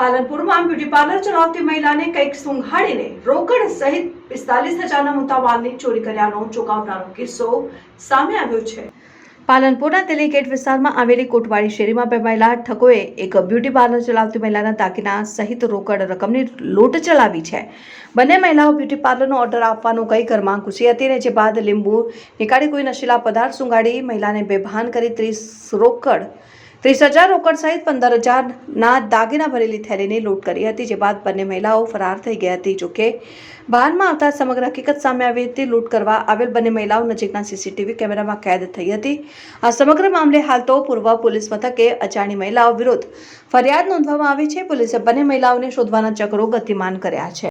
પાલનપુરમાં beauty parlour ચલાવતી મહિલાને કંઈક સુંઘાડીને રોકડ સહિત પિસ્તાલીસ હજારના મુદ્દામાલની ચોરી કર્યાનો ચોંકાવનારો કિસ્સો સામે આવ્યો છે. પાલનપુરના તેલીગેટ વિસ્તારમાં આવેલી કોટવાડી શેરીમાં બે મહિલા ઠકોએ એક બ્યુટી પાર્લર ચલાવતી મહિલાના દાગીના સહિત રોકડ રકમની લૂંટ ચલાવી છે. બંને મહિલાઓ બ્યુટી પાર્લરનો ઓર્ડર આપવાનું કઈ ઘરમાં ઘૂસી હતી અને જે બાદ લીંબુ નીકાળી કોઈ નશીલા પદાર્થ સુંઘાડી મહિલાને બેભાન કરી ત્રીસ રોકડ ત્રીસ હજાર રોકડ સહિત પંદર હજારના દાગીના ભરેલી થેલીની લૂંટ કરી હતી, જે બાદ બંને મહિલાઓ ફરાર થઈ ગઈ હતી. જોકે બહારમાં આવતા સમગ્ર હકીકત સામે આવી હતી. લૂંટ કરવા આવેલ બંને મહિલાઓ નજીકના સીસીટીવી કેમેરામાં કેદ થઈ હતી. આ સમગ્ર મામલે હાલ તો પૂર્વ પોલીસ મથકે અજાણી મહિલાઓ વિરુદ્ધ ફરિયાદ નોંધવામાં આવી છે. પોલીસે બંને મહિલાઓને શોધવાના ચક્રો ગતિમાન કર્યા છે.